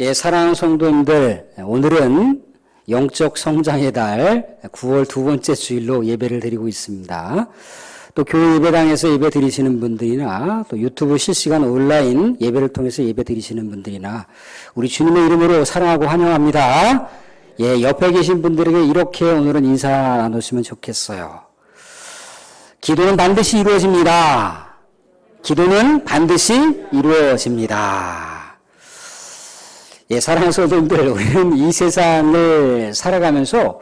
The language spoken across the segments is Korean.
예, 사랑하는 성도님들, 오늘은 영적 성장의 달 9월 두 번째 주일로 예배를 드리고 있습니다. 또 교회 예배당에서 예배 드리시는 분들이나 또 유튜브 실시간 온라인 예배를 통해서 예배 드리시는 분들이나 우리 주님의 이름으로 사랑하고 환영합니다. 예, 옆에 계신 분들에게 이렇게 오늘은 인사 나누시면 좋겠어요. 기도는 반드시 이루어집니다. 기도는 반드시 이루어집니다. 예, 사랑하는 성도님들, 우리는 이 세상을 살아가면서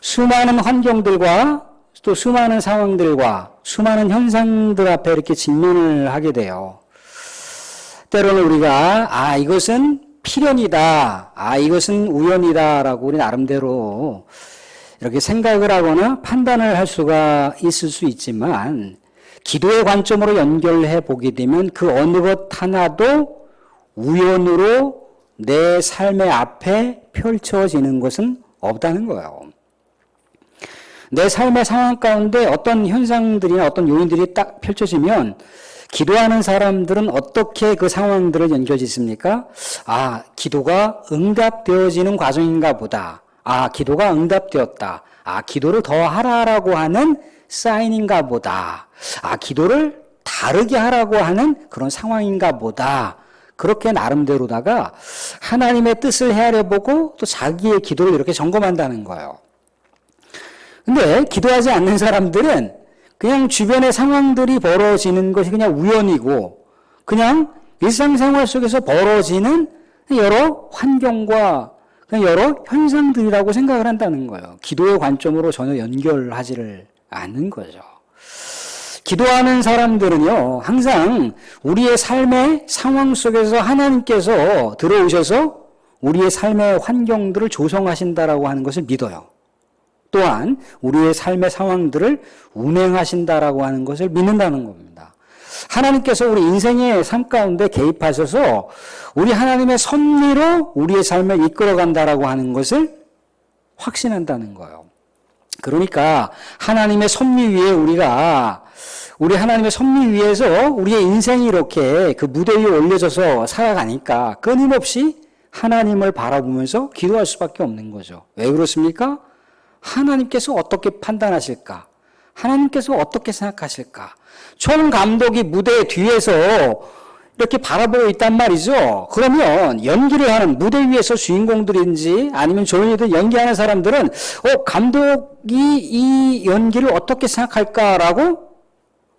수많은 환경들과 또 수많은 상황들과 수많은 현상들 앞에 이렇게 직면을 하게 돼요. 때로는 우리가, 아, 이것은 필연이다. 아, 이것은 우연이다라고 우리 나름대로 이렇게 생각을 하거나 판단을 할 수가 있을 수 있지만, 기도의 관점으로 연결해 보게 되면 그 어느 것 하나도 우연으로 내 삶의 앞에 펼쳐지는 것은 없다는 거예요. 내 삶의 상황 가운데 어떤 현상들이나 어떤 요인들이 딱 펼쳐지면 기도하는 사람들은 어떻게 그 상황들을 연결짓습니까? 아, 기도가 응답되어지는 과정인가 보다. 아, 기도가 응답되었다. 아, 기도를 더 하라라고 하는 사인인가 보다. 아, 기도를 다르게 하라고 하는 그런 상황인가 보다. 그렇게 나름대로다가 하나님의 뜻을 헤아려 보고 또 자기의 기도를 이렇게 점검한다는 거예요. 근데 기도하지 않는 사람들은 그냥 주변의 상황들이 벌어지는 것이 그냥 우연이고 그냥 일상생활 속에서 벌어지는 여러 환경과 여러 현상들이라고 생각을 한다는 거예요. 기도의 관점으로 전혀 연결하지를 않는 거죠. 기도하는 사람들은요, 항상 우리의 삶의 상황 속에서 하나님께서 들어오셔서 우리의 삶의 환경들을 조성하신다라고 하는 것을 믿어요. 또한 우리의 삶의 상황들을 운행하신다라고 하는 것을 믿는다는 겁니다. 하나님께서 우리 인생의 삶 가운데 개입하셔서 우리 하나님의 섭리로 우리의 삶을 이끌어간다라고 하는 것을 확신한다는 거예요. 그러니까 하나님의 섭리 위에 우리가 우리 하나님의 섭리 위에서 우리의 인생이 이렇게 그 무대 위에 올려져서 살아가니까 끊임없이 하나님을 바라보면서 기도할 수밖에 없는 거죠. 왜 그렇습니까? 하나님께서 어떻게 판단하실까? 하나님께서 어떻게 생각하실까? 총 감독이 무대 뒤에서 이렇게 바라보고 있단 말이죠. 그러면 연기를 하는 무대 위에서 주인공들인지 아니면 조연이든 연기하는 사람들은 어 감독이 이 연기를 어떻게 생각할까라고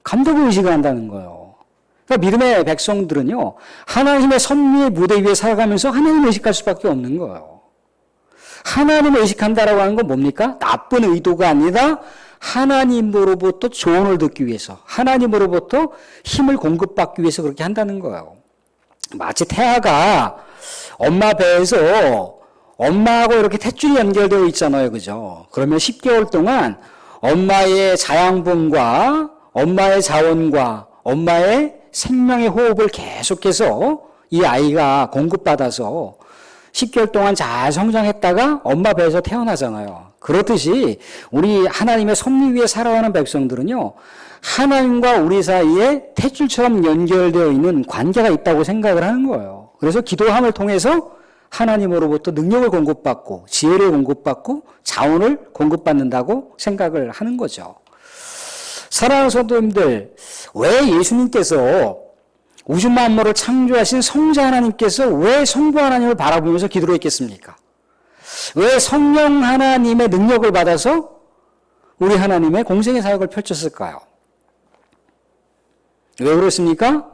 감독을 의식을 한다는 거예요. 그러니까 믿음의 백성들은요 하나님의 섭리의 무대 위에 살아가면서 하나님을 의식할 수밖에 없는 거예요. 하나님을 의식한다라고 하는 건 뭡니까? 나쁜 의도가 아니라 하나님으로부터 조언을 듣기 위해서, 하나님으로부터 힘을 공급받기 위해서 그렇게 한다는 거예요. 마치 태아가 엄마 배에서 엄마하고 이렇게 탯줄이 연결되어 있잖아요. 그죠? 그러면 10개월 동안 엄마의 자양분과 엄마의 자원과 엄마의 생명의 호흡을 계속해서 이 아이가 공급받아서 10개월 동안 잘 성장했다가 엄마 배에서 태어나잖아요. 그렇듯이 우리 하나님의 섭리 위에 살아가는 백성들은요, 하나님과 우리 사이에 탯줄처럼 연결되어 있는 관계가 있다고 생각을 하는 거예요. 그래서 기도함을 통해서 하나님으로부터 능력을 공급받고, 지혜를 공급받고, 자원을 공급받는다고 생각을 하는 거죠. 사랑하는 성도님들, 왜 예수님께서 우주 만물을 창조하신 성자 하나님께서 왜 성부 하나님을 바라보면서 기도를 했겠습니까? 왜 성령 하나님의 능력을 받아서 우리 하나님의 공생의 사역을 펼쳤을까요? 왜 그렇습니까?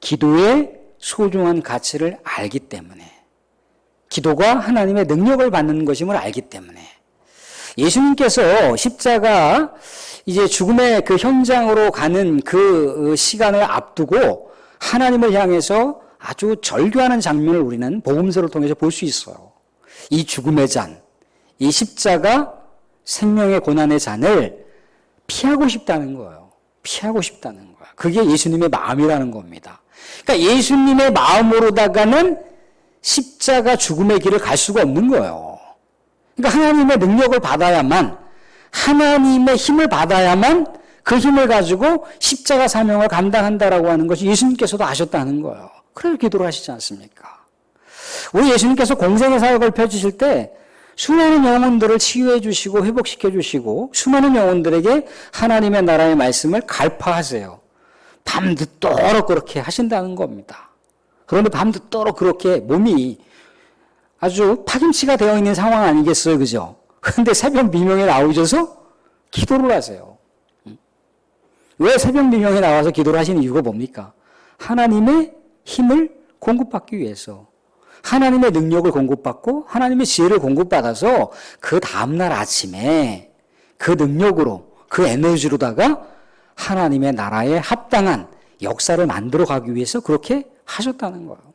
기도의 소중한 가치를 알기 때문에. 기도가 하나님의 능력을 받는 것임을 알기 때문에. 예수님께서 십자가 이제 죽음의 그 현장으로 가는 그 시간을 앞두고 하나님을 향해서 아주 절규하는 장면을 우리는 복음서를 통해서 볼 수 있어요. 이 죽음의 잔, 이 십자가 생명의 고난의 잔을 피하고 싶다는 거예요. 피하고 싶다는 거야. 그게 예수님의 마음이라는 겁니다. 그러니까 예수님의 마음으로다가는 십자가 죽음의 길을 갈 수가 없는 거예요. 그러니까 하나님의 능력을 받아야만 하나님의 힘을 받아야만 그 힘을 가지고 십자가 사명을 감당한다라고 하는 것이 예수님께서도 아셨다는 거예요. 그래서 기도를 하시지 않습니까? 우리 예수님께서 공생의 사역을 펼치실 때 수많은 영혼들을 치유해 주시고 회복시켜 주시고 수많은 영혼들에게 하나님의 나라의 말씀을 갈파하세요. 밤늦도록 그렇게 하신다는 겁니다. 그런데 밤늦도록 그렇게 몸이 아주 파김치가 되어 있는 상황 아니겠어요? 그죠? 그런데 새벽 미명에 나오셔서 기도를 하세요. 왜 새벽 미명에 나와서 기도를 하시는 이유가 뭡니까? 하나님의 힘을 공급받기 위해서. 하나님의 능력을 공급받고 하나님의 지혜를 공급받아서 그 다음날 아침에 그 능력으로 그 에너지로다가 하나님의 나라에 합당한 역사를 만들어 가기 위해서 그렇게 하셨다는 거예요.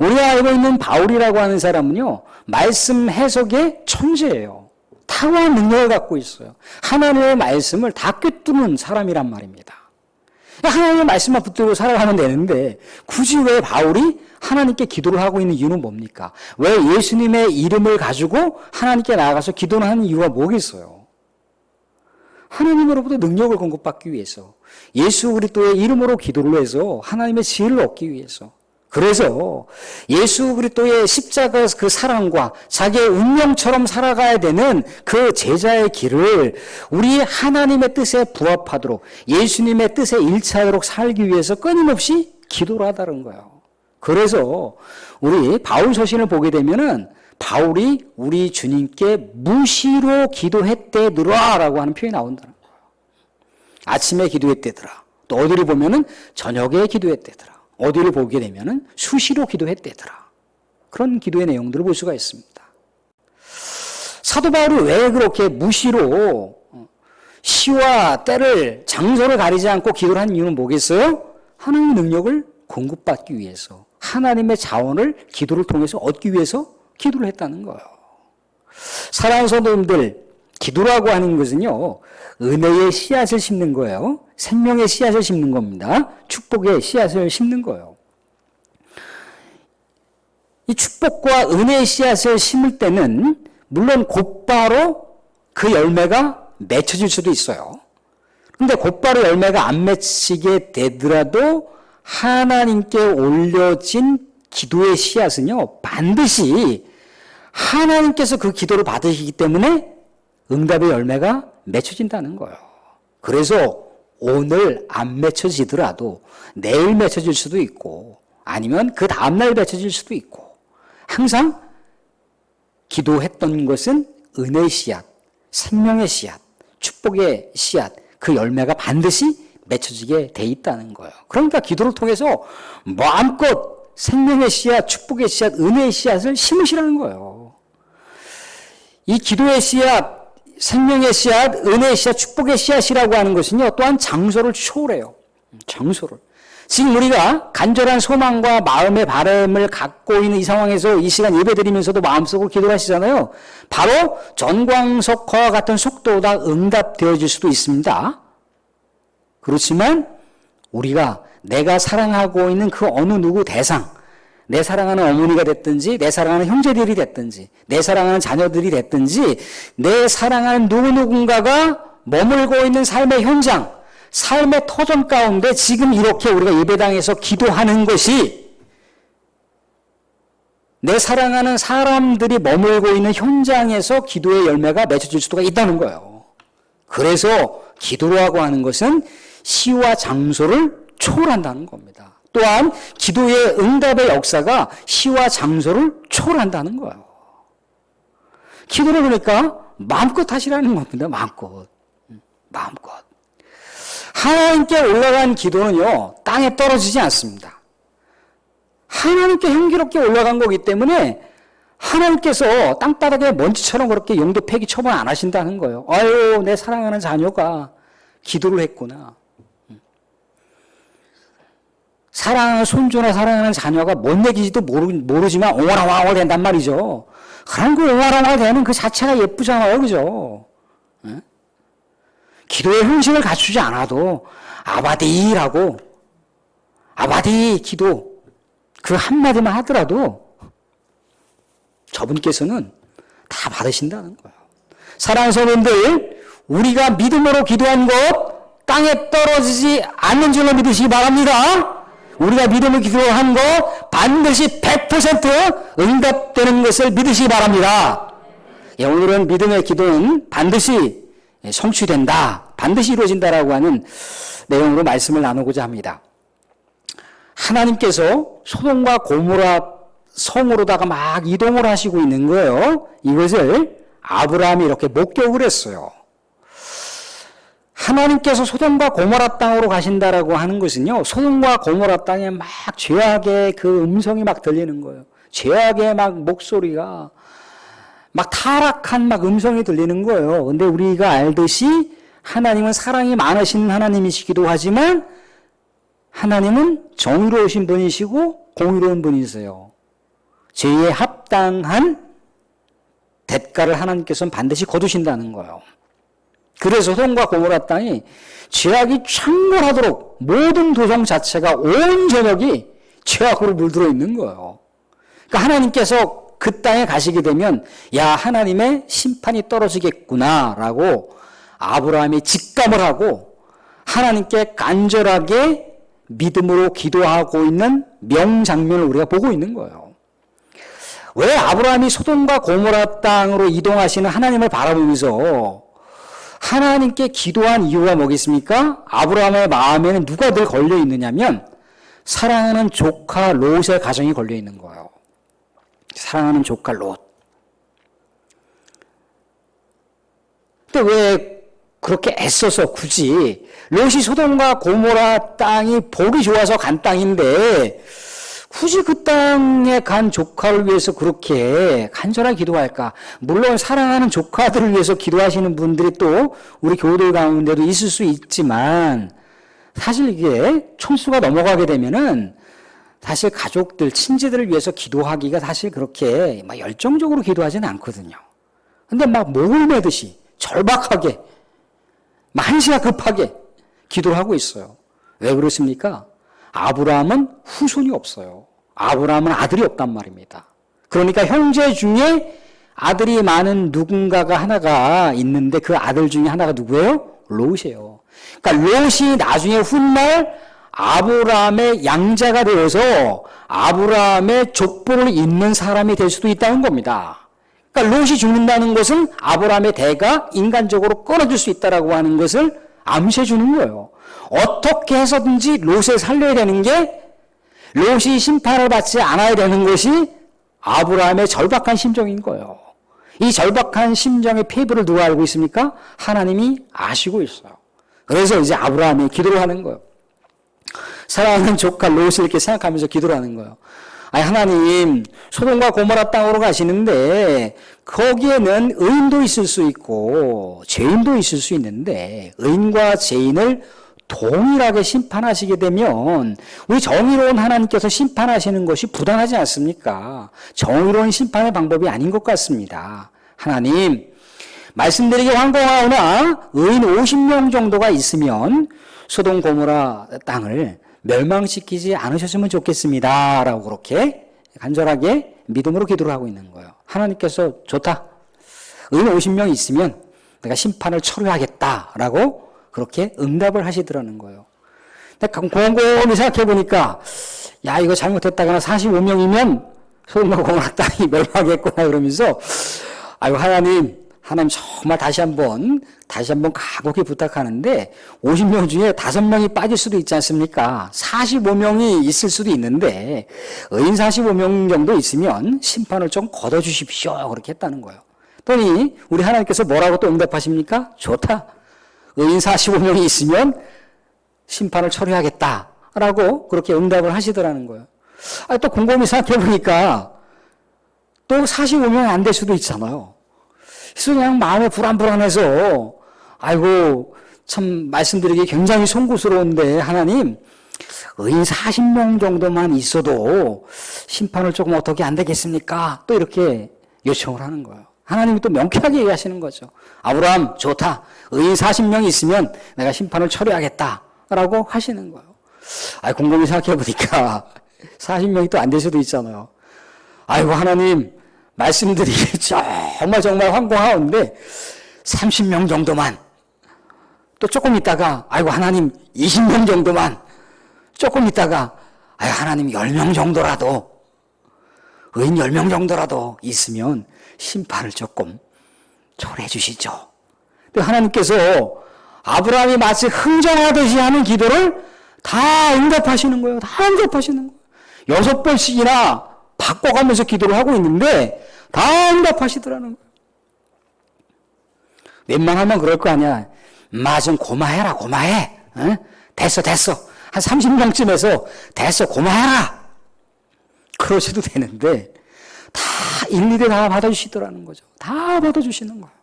우리가 알고 있는 바울이라고 하는 사람은요, 말씀 해석의 천재예요. 탁월한 능력을 갖고 있어요. 하나님의 말씀을 다 꿰뚫는 사람이란 말입니다. 하나님의 말씀만 붙들고 살아가면 되는데 굳이 왜 바울이 하나님께 기도를 하고 있는 이유는 뭡니까? 왜 예수님의 이름을 가지고 하나님께 나아가서 기도를 하는 이유가 뭐겠어요? 하나님으로부터 능력을 공급받기 위해서 예수 그리스도의 이름으로 기도를 해서 하나님의 지혜를 얻기 위해서 그래서 예수 그리스도의 십자가 그 사랑과 자기의 운명처럼 살아가야 되는 그 제자의 길을 우리 하나님의 뜻에 부합하도록 예수님의 뜻에 일치하도록 살기 위해서 끊임없이 기도를 하다는 거예요. 그래서 우리 바울 서신을 보게 되면은 바울이 우리 주님께 무시로 기도했대더라라고 하는 표현이 나온다는 거예요. 아침에 기도했대더라. 또 어디를 보면은 저녁에 기도했대더라. 어디를 보게 되면은 수시로 기도했대더라. 그런 기도의 내용들을 볼 수가 있습니다. 사도 바울이 왜 그렇게 무시로 시와 때를 장소를 가리지 않고 기도를 한 이유는 뭐겠어요? 하나님의 능력을 공급받기 위해서 하나님의 자원을 기도를 통해서 얻기 위해서 기도를 했다는 거예요. 사랑하는 성도님들, 기도라고 하는 것은요, 은혜의 씨앗을 심는 거예요. 생명의 씨앗을 심는 겁니다. 축복의 씨앗을 심는 거예요. 이 축복과 은혜의 씨앗을 심을 때는 물론 곧바로 그 열매가 맺혀질 수도 있어요. 근데 곧바로 열매가 안 맺히게 되더라도 하나님께 올려진 기도의 씨앗은요, 반드시 하나님께서 그 기도를 받으시기 때문에 응답의 열매가 맺혀진다는 거예요. 그래서 오늘 안 맺혀지더라도 내일 맺혀질 수도 있고 아니면 그 다음날 맺혀질 수도 있고 항상 기도했던 것은 은혜의 씨앗, 생명의 씨앗, 축복의 씨앗, 그 열매가 반드시 맺혀지게 돼 있다는 거예요. 그러니까 기도를 통해서 마음껏 생명의 씨앗, 축복의 씨앗, 은혜의 씨앗을 심으시라는 거예요. 이 기도의 씨앗, 생명의 씨앗, 은혜의 씨앗, 축복의 씨앗이라고 하는 것은요, 또한 장소를 초월해요. 장소를. 지금 우리가 간절한 소망과 마음의 바람을 갖고 있는 이 상황에서 이 시간 예배 드리면서도 마음속으로 기도하시잖아요. 바로 전광석화와 같은 속도가 응답되어질 수도 있습니다. 그렇지만 우리가 내가 사랑하고 있는 그 어느 누구 대상, 내 사랑하는 어머니가 됐든지, 내 사랑하는 형제들이 됐든지, 내 사랑하는 자녀들이 됐든지, 내 사랑하는 누구누군가가 머물고 있는 삶의 현장, 삶의 터전 가운데 지금 이렇게 우리가 예배당에서 기도하는 것이 내 사랑하는 사람들이 머물고 있는 현장에서 기도의 열매가 맺혀질 수가 있다는 거예요. 그래서 기도라고 하는 것은 시와 장소를 초월한다는 겁니다. 또한 기도의 응답의 역사가 시와 장소를 초월한다는 거예요. 기도를 그러니까 마음껏 하시라는 겁니다. 마음껏. 마음껏. 하나님께 올라간 기도는요, 땅에 떨어지지 않습니다. 하나님께 향기롭게 올라간 거기 때문에 하나님께서 땅바닥에 먼지처럼 그렇게 용도 폐기 처분 안 하신다는 거예요. 아유, 내 사랑하는 자녀가 기도를 했구나. 사랑하는 손주나 사랑하는 자녀가 뭔 얘기인지도 모르, 지만 옹알옹알 된단 말이죠. 그런 그 옹알옹알 되는 그 자체가 예쁘잖아요. 그죠? 응? 기도의 형식을 갖추지 않아도 아바디라고 아바디 기도 그 한마디만 하더라도 저분께서는 다 받으신다는 거예요. 사랑하는 성도들 우리가 믿음으로 기도한 것 땅에 떨어지지 않는 줄로 믿으시기 바랍니다. 우리가 믿음을 기도한 거 반드시 100% 응답되는 것을 믿으시기 바랍니다. 예, 오늘은 믿음의 기도는 반드시 성취된다. 반드시 이루어진다라고 하는 내용으로 말씀을 나누고자 합니다. 하나님께서 소돔과 고모라 성으로다가 막 이동을 하시고 있는 거예요. 이것을 아브라함이 이렇게 목격을 했어요. 하나님께서 소돔과 고모라 땅으로 가신다라고 하는 것은요. 소돔과 고모라 땅에 막 죄악의 그 음성이 막 들리는 거예요. 죄악의 막 목소리가 막 타락한 막 음성이 들리는 거예요. 근데 우리가 알듯이 하나님은 사랑이 많으신 하나님이시기도 하지만 하나님은 정의로우신 분이시고 공의로운 분이세요. 죄에 합당한 대가를 하나님께서는 반드시 거두신다는 거예요. 그래서 소돔과 고모라 땅이 죄악이 창궐하도록 모든 도성 자체가 온 전역이 죄악으로 물들어 있는 거예요. 그러니까 하나님께서 그 땅에 가시게 되면 야 하나님의 심판이 떨어지겠구나라고 아브라함이 직감을 하고 하나님께 간절하게 믿음으로 기도하고 있는 명장면을 우리가 보고 있는 거예요. 왜 아브라함이 소돔과 고모라 땅으로 이동하시는 하나님을 바라보면서 하나님께 기도한 이유가 뭐겠습니까? 아브라함의 마음에는 누가 늘 걸려 있느냐면 사랑하는 조카 롯의 가정이 걸려 있는 거예요. 사랑하는 조카 롯. 근데 왜 그렇게 애써서 굳이 롯이 소돔과 고모라 땅이 보기 좋아서 간 땅인데 굳이 그 땅에 간 조카를 위해서 그렇게 간절하게 기도할까? 물론 사랑하는 조카들을 위해서 기도하시는 분들이 또 우리 교우들 가운데도 있을 수 있지만 사실 이게 총수가 넘어가게 되면은 사실 가족들, 친지들을 위해서 기도하기가 사실 그렇게 막 열정적으로 기도하지는 않거든요. 근데 막 목을 매듯이 절박하게, 막 한시가 급하게 기도를 하고 있어요. 왜 그렇습니까? 아브라함은 후손이 없어요. 아브라함은 아들이 없단 말입니다. 그러니까 형제 중에 아들이 많은 누군가가 하나가 있는데 그 아들 중에 하나가 누구예요? 롯이에요. 그러니까 롯이 나중에 훗날 아브라함의 양자가 되어서 아브라함의 족보를 잇는 사람이 될 수도 있다는 겁니다. 그러니까 롯이 죽는다는 것은 아브라함의 대가 인간적으로 끊어질 수 있다라고 하는 것을 암시해 주는 거예요. 어떻게 해서든지 롯을 살려야 되는 게 롯이 심판을 받지 않아야 되는 것이 아브라함의 절박한 심정인 거예요. 이 절박한 심정의 폐부를 누가 알고 있습니까? 하나님이 아시고 있어요. 그래서 이제 아브라함이 기도를 하는 거예요. 사랑하는 조카 롯을 이렇게 생각하면서 기도를 하는 거예요. 아니 하나님 소돔과 고모라 땅으로 가시는데 거기에는 의인도 있을 수 있고 죄인도 있을 수 있는데 의인과 죄인을 동일하게 심판하시게 되면 우리 정의로운 하나님께서 심판하시는 것이 부당하지 않습니까? 정의로운 심판의 방법이 아닌 것 같습니다. 하나님 말씀드리기 황공하오나 의인 50명 정도가 있으면 소돔 고모라 땅을 멸망시키지 않으셨으면 좋겠습니다. 라고 그렇게 간절하게 믿음으로 기도를 하고 있는 거예요. 하나님께서 좋다. 의인 50명 있으면 내가 심판을 처리하겠다. 라고 그렇게 응답을 하시더라는 거예요. 근데 곰곰이 생각해 보니까 야, 이거 잘못했다거나 45명이면 소돔과 고모라 땅이 멸망하겠구나 그러면서 아유, 하나님, 하나님 정말 다시 한번 다시 한번 각오히 부탁하는데 50명 중에 5명이 빠질 수도 있지 않습니까? 45명이 있을 수도 있는데 의인 45명 정도 있으면 심판을 좀 걷어 주십시오. 그렇게 했다는 거예요. 그러니 우리 하나님께서 뭐라고 또 응답하십니까? 좋다. 의인 45명이 있으면 심판을 처리하겠다라고 그렇게 응답을 하시더라는 거예요. 아, 또 곰곰이 생각해 보니까 또 45명이 안 될 수도 있잖아요. 그래서 그냥 마음에 불안불안해서 아이고 참 말씀드리기 굉장히 송구스러운데 하나님 의인 40명 정도만 있어도 심판을 조금 어떻게 안 되겠습니까? 또 이렇게 요청을 하는 거예요. 하나님이 또 명쾌하게 얘기하시는 거죠. 아브라함 좋다. 의인 40명 있으면 내가 심판을 처리하겠다. 라고 하시는 거예요. 아, 곰곰이 생각해 보니까 40명이 또 안 될 수도 있잖아요. 아이고 하나님 말씀드리기 정말 정말 황공하온데 30명 정도만 또 조금 있다가 아이고 하나님 20명 정도만 조금 있다가 아, 하나님 10명 정도라도, 의인 10명 정도라도 있으면 심판을 조금 초래해 주시죠. 근데 하나님께서 아브라함이 마치 흥정하듯이 하는 기도를 다 응답하시는 거예요. 다 응답하시는 거예요. 여섯 번씩이나 바꿔가면서 기도를 하고 있는데 다 응답하시더라는 거예요. 웬만하면 그럴 거 아니야. 마좀 고마해라, 고마해. 어? 됐어, 됐어. 한 30명쯤에서 됐어, 고마해라. 그러셔도 되는데 다 일일이 다 받아주시더라는 거죠. 다 받아주시는 거예요.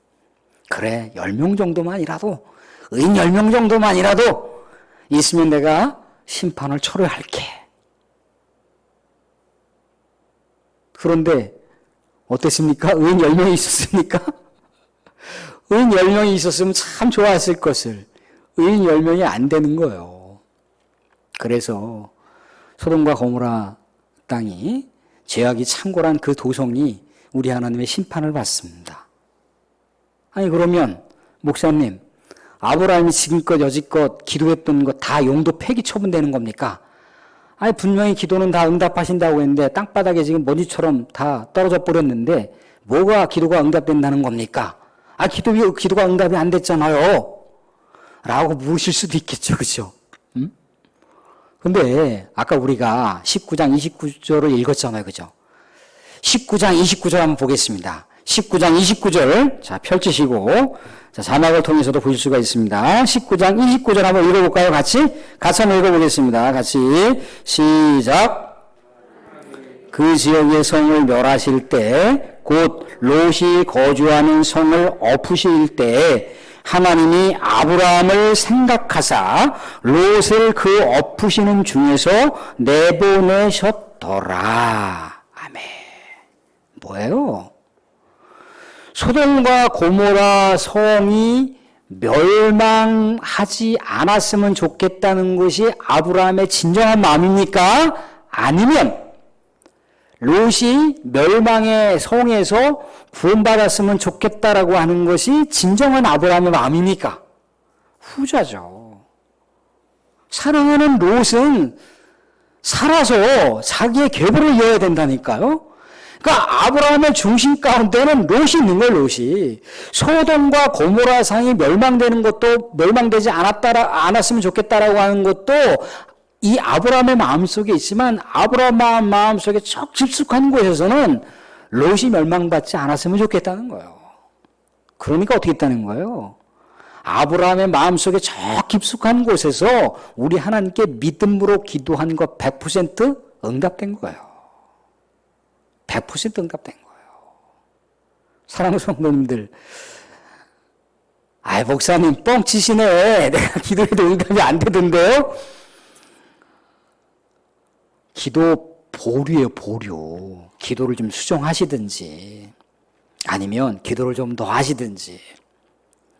그래, 10명 정도만이라도, 의인 10명 정도만이라도 있으면 내가 심판을 초래할게. 그런데 어땠습니까? 의인 10명이 있었습니까? 의인 10명이 있었으면 참 좋았을 것을 의인 10명이 안 되는 거예요. 그래서 소돔과 고모라 땅이 죄악이 창궐한 그 도성이 우리 하나님의 심판을 받습니다. 아니 그러면 목사님 아브라함이 지금껏 여지껏 기도했던 것 다 용도 폐기 처분되는 겁니까? 아니 분명히 기도는 다 응답하신다고 했는데 땅바닥에 지금 먼지처럼 다 떨어져 버렸는데 뭐가 기도가 응답된다는 겁니까? 아 기도 기도가 응답이 안 됐잖아요. 라고 물으실 수도 있겠죠, 그렇죠? 음? 근데 아까 우리가 19장 29절을 읽었잖아요, 그죠? 19장 29절 한번 보겠습니다. 19장 29절 자 펼치시고 자 자막을 통해서도 보실 수가 있습니다. 19장 29절 한번 읽어볼까요? 같이 같이 한번 읽어보겠습니다. 같이 시작. 그 지역의 성을 멸하실 때 곧 롯이 거주하는 성을 엎으실 때 하나님이 아브라함을 생각하사 롯을 그 엎으시는 중에서 내보내셨더라. 아멘. 뭐예요? 소돔과 고모라 성이 멸망하지 않았으면 좋겠다는 것이 아브라함의 진정한 마음입니까? 아니면 롯이 멸망의 성에서 구원받았으면 좋겠다라고 하는 것이 진정한 아브라함의 마음입니까? 후자죠. 사랑하는 롯은 살아서 자기의 계보를 이어야 된다니까요. 그러니까 아브라함의 중심 가운데는 롯이 있는 거예요, 롯이. 소돔과 고모라 상이 멸망되는 것도 멸망되지 않았다라, 않았으면 좋겠다라고 하는 것도 이 아브라함의 마음속에 있지만 아브라함 마음속에 çok 깊숙한 곳에서는 롯이 멸망받지 않았으면 좋겠다는 거예요. 그러니까 어떻게 했다는 거예요? 아브라함의 마음속에 저 깊숙한 곳에서 우리 하나님께 믿음으로 기도한 것 100% 응답된 거예요. 100% 응답된 거예요. 사랑하는 성도님들, 아이, 목사님, 뻥치시네. 내가 기도해도 응답이 안 되던데요? 기도 보류예요, 보류. 기도를 좀 수정하시든지, 아니면 기도를 좀 더 하시든지,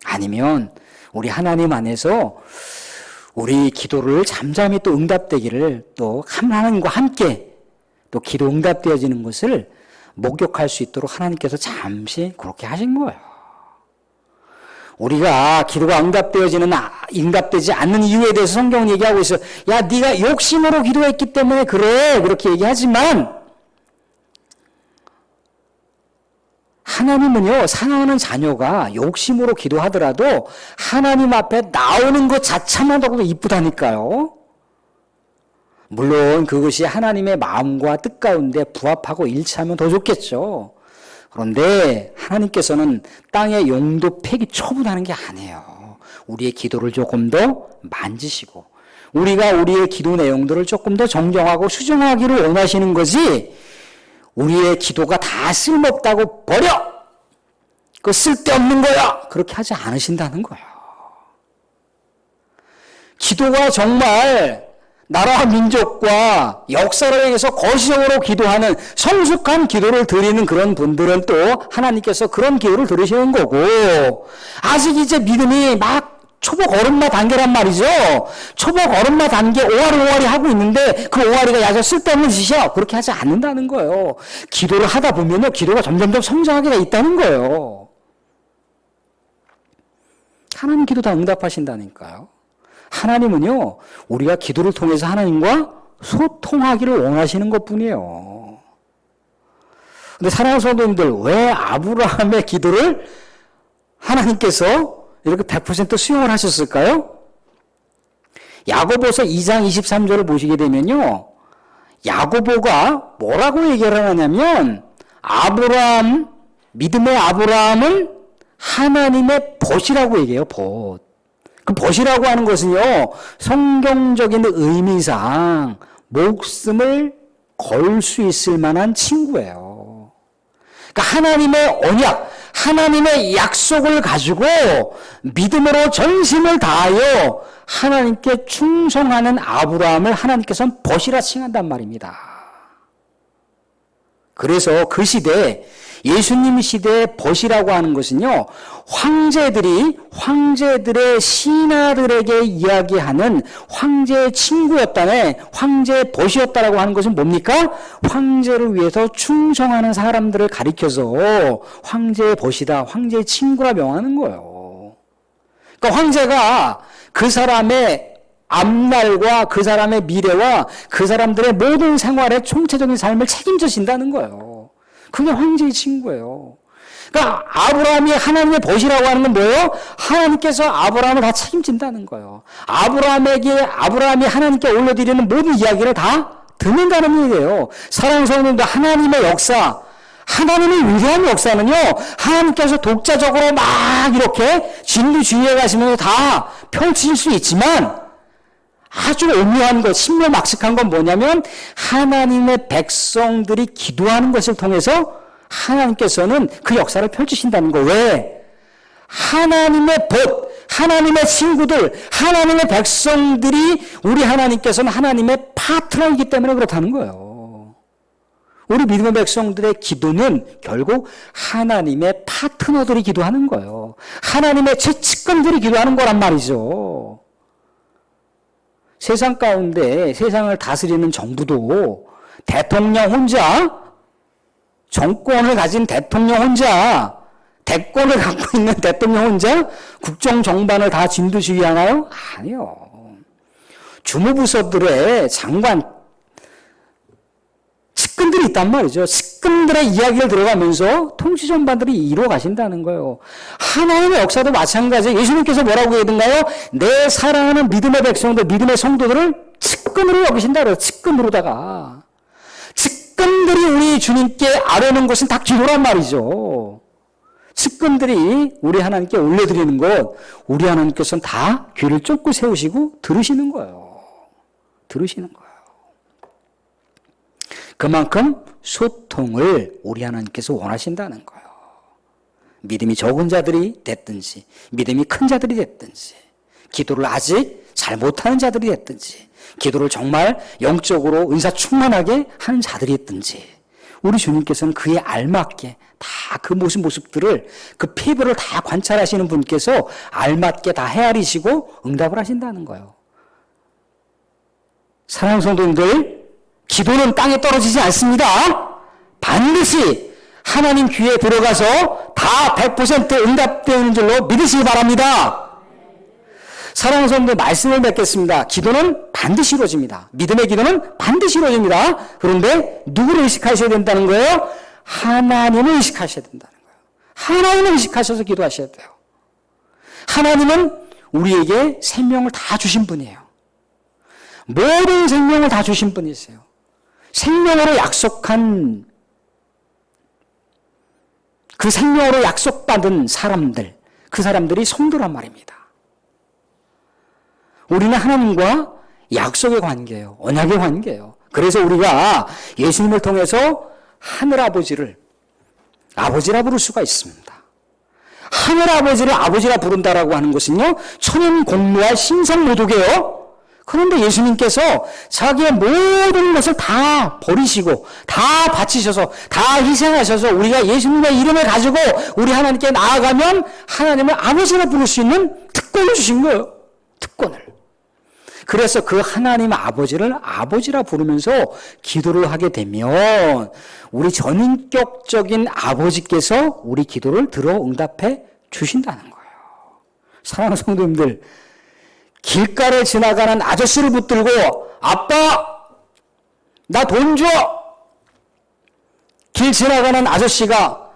아니면 우리 하나님 안에서 우리 기도를 잠잠히 또 응답되기를 또 하나님과 함께 또 기도 응답되어지는 것을 목격할 수 있도록 하나님께서 잠시 그렇게 하신 거예요. 우리가 기도가 응답되어지는 응답되지 않는 이유에 대해서 성경은 얘기하고 있어요. 야, 네가 욕심으로 기도했기 때문에 그래 그렇게 얘기하지만 하나님은요 사랑하는 자녀가 욕심으로 기도하더라도 하나님 앞에 나오는 것 자체만으로도 이쁘다니까요. 물론 그것이 하나님의 마음과 뜻 가운데 부합하고 일치하면 더 좋겠죠. 그런데 하나님께서는 땅의 용도 폐기 처분하는 게 아니에요. 우리의 기도를 조금 더 만지시고 우리가 우리의 기도 내용들을 조금 더 정정하고 수정하기를 원하시는 거지 우리의 기도가 다 쓸모없다고 버려! 그 쓸데없는 거야! 그렇게 하지 않으신다는 거예요. 기도가 정말 나라와 민족과 역사를 향해서 거시적으로 기도하는 성숙한 기도를 드리는 그런 분들은 또 하나님께서 그런 기도를 들으시는 거고 아직 이제 믿음이 막 초보 걸음마 단계란 말이죠. 초보 걸음마 단계 오아리 오아리 하고 있는데 그 오아리가 야저 쓸데없는 짓이야. 그렇게 하지 않는다는 거예요. 기도를 하다 보면요. 기도가 점점점 성장하게 돼 있다는 거예요. 하나님 기도 다 응답하신다니까요. 하나님은요, 우리가 기도를 통해서 하나님과 소통하기를 원하시는 것 뿐이에요. 근데 사랑하는 성도님들, 왜 아브라함의 기도를 하나님께서 이렇게 100% 수용을 하셨을까요? 야고보서 2장 23절을 보시게 되면요. 야고보가 뭐라고 얘기를 하냐면 아브라함 믿음의 아브라함은 하나님의 벗이라고 얘기해요. 벗. 그 벗이라고 하는 것은요. 성경적인 의미상 목숨을 걸 수 있을 만한 친구예요. 그러니까 하나님의 언약, 하나님의 약속을 가지고 믿음으로 전심을 다하여 하나님께 충성하는 아브라함을 하나님께서는 벗이라 칭한단 말입니다. 그래서 그 시대 예수님 시대의 벗이라고 하는 것은요 황제들이 황제들의 신하들에게 이야기하는 황제의 친구였다네 황제의 벗이었다라고 하는 것은 뭡니까 황제를 위해서 충성하는 사람들을 가리켜서 황제의 벗이다 황제의 친구라 명하는 거예요. 그러니까 황제가 그 사람의 앞날과 그 사람의 미래와 그 사람들의 모든 생활의 총체적인 삶을 책임져진다는 거예요. 그게 황제의 친구예요. 그러니까 아브라함이 하나님의 벗이라고 하는 건 뭐예요? 하나님께서 아브라함을 다 책임진다는 거예요. 아브라함에게 아브라함이 하나님께 올려드리는 모든 이야기를 다 듣는다는 얘기예요. 사랑하는 성도님들 하나님의 역사 하나님의 위대한 역사는요, 하나님께서 독자적으로 막 이렇게 진리주의에 가시면서 다 펼칠 수 있지만, 아주 오묘한 것, 신묘막측한 건 뭐냐면, 하나님의 백성들이 기도하는 것을 통해서 하나님께서는 그 역사를 펼치신다는 거. 왜? 하나님의 법, 하나님의 친구들, 하나님의 백성들이 우리 하나님께서는 하나님의 파트너이기 때문에 그렇다는 거예요. 우리 믿음의 백성들의 기도는 결국 하나님의 파트너들이 기도하는 거예요. 하나님의 최측근들이 기도하는 거란 말이죠. 세상 가운데 세상을 다스리는 정부도 대통령 혼자, 정권을 가진 대통령 혼자, 대권을 갖고 있는 대통령 혼자 국정 정반을 다 진두지휘하나요? 아니요. 주무부서들의 장관, 측근들이 있단 말이죠. 측근들의 이야기를 들어가면서 통치 전반들이 이루어 가신다는 거예요. 하나님의 역사도 마찬가지. 예수님께서 뭐라고 얘기했나요? 내 사랑하는 믿음의 백성들, 믿음의 성도들을 측근으로 여기신다 그래요. 측근으로다가. 측근들이 우리 주님께 아뢰는 것은 다 기도란 말이죠. 측근들이 우리 하나님께 올려드리는 것, 우리 하나님께서는 다 귀를 쫓고 세우시고 들으시는 거예요. 들으시는 거예요. 그만큼 소통을 우리 하나님께서 원하신다는 거예요. 믿음이 적은 자들이 됐든지, 믿음이 큰 자들이 됐든지, 기도를 아직 잘 못하는 자들이 됐든지, 기도를 정말 영적으로 은사 충만하게 하는 자들이 있든지, 우리 주님께서는 그에 알맞게 다 그 모습 모습들을 그 피부를 다 관찰하시는 분께서 알맞게 다 헤아리시고 응답을 하신다는 거예요. 사랑하는 성도님들, 기도는 땅에 떨어지지 않습니다. 반드시 하나님 귀에 들어가서 다 100% 응답되는 줄로 믿으시기 바랍니다. 사랑하는 성도들 말씀을 맺겠습니다. 기도는 반드시 이루어집니다. 믿음의 기도는 반드시 이루어집니다. 그런데 누구를 의식하셔야 된다는 거예요? 하나님을 의식하셔야 된다는 거예요. 하나님을 의식하셔서 기도하셔야 돼요. 하나님은 우리에게 생명을 다 주신 분이에요. 모든 생명을 다 주신 분이세요. 생명으로 약속한 그 생명으로 약속받은 사람들, 그 사람들이 성도란 말입니다. 우리는 하나님과 약속의 관계예요. 언약의 관계예요. 그래서 우리가 예수님을 통해서 하늘아버지를 아버지라 부를 수가 있습니다. 하늘아버지를 아버지라 부른다라고 하는 것은요, 천연 공무와 신성 모독이에요. 그런데 예수님께서 자기의 모든 것을 다 버리시고 다 바치셔서 다 희생하셔서 우리가 예수님의 이름을 가지고 우리 하나님께 나아가면 하나님을 아버지라 부를 수 있는 특권을 주신 거예요. 특권을. 그래서 그 하나님 아버지를 아버지라 부르면서 기도를 하게 되면 우리 전인격적인 아버지께서 우리 기도를 들어 응답해 주신다는 거예요. 사랑하는 성도님들, 길가를 지나가는 아저씨를 붙들고 아빠 나 돈 줘! 길 지나가는 아저씨가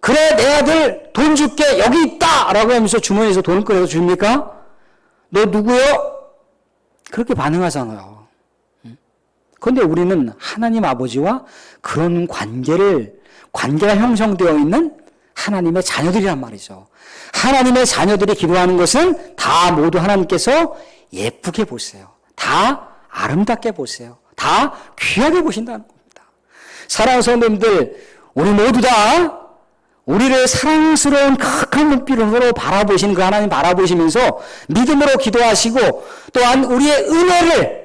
그래 내 아들 돈 줄게 여기 있다! 라고 하면서 주머니에서 돈을 꺼내서 줍니까? 너 누구요? 그렇게 반응하잖아요. 그런데 우리는 하나님 아버지와 그런 관계를, 관계가 형성되어 있는 하나님의 자녀들이란 말이죠. 하나님의 자녀들이 기도하는 것은 다 모두 하나님께서 예쁘게 보세요. 다 아름답게 보세요. 다 귀하게 보신다는 겁니다. 사랑하는 성도님들, 우리 모두 다 우리를 사랑스러운 극한 눈빛으로 바라보시는 그 하나님 바라보시면서 믿음으로 기도하시고 또한 우리의 은혜를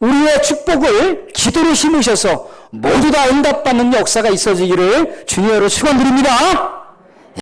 우리의 축복을 기도로 심으셔서 모두 다 응답받는 역사가 있어지기를 주님으로 축원드립니다.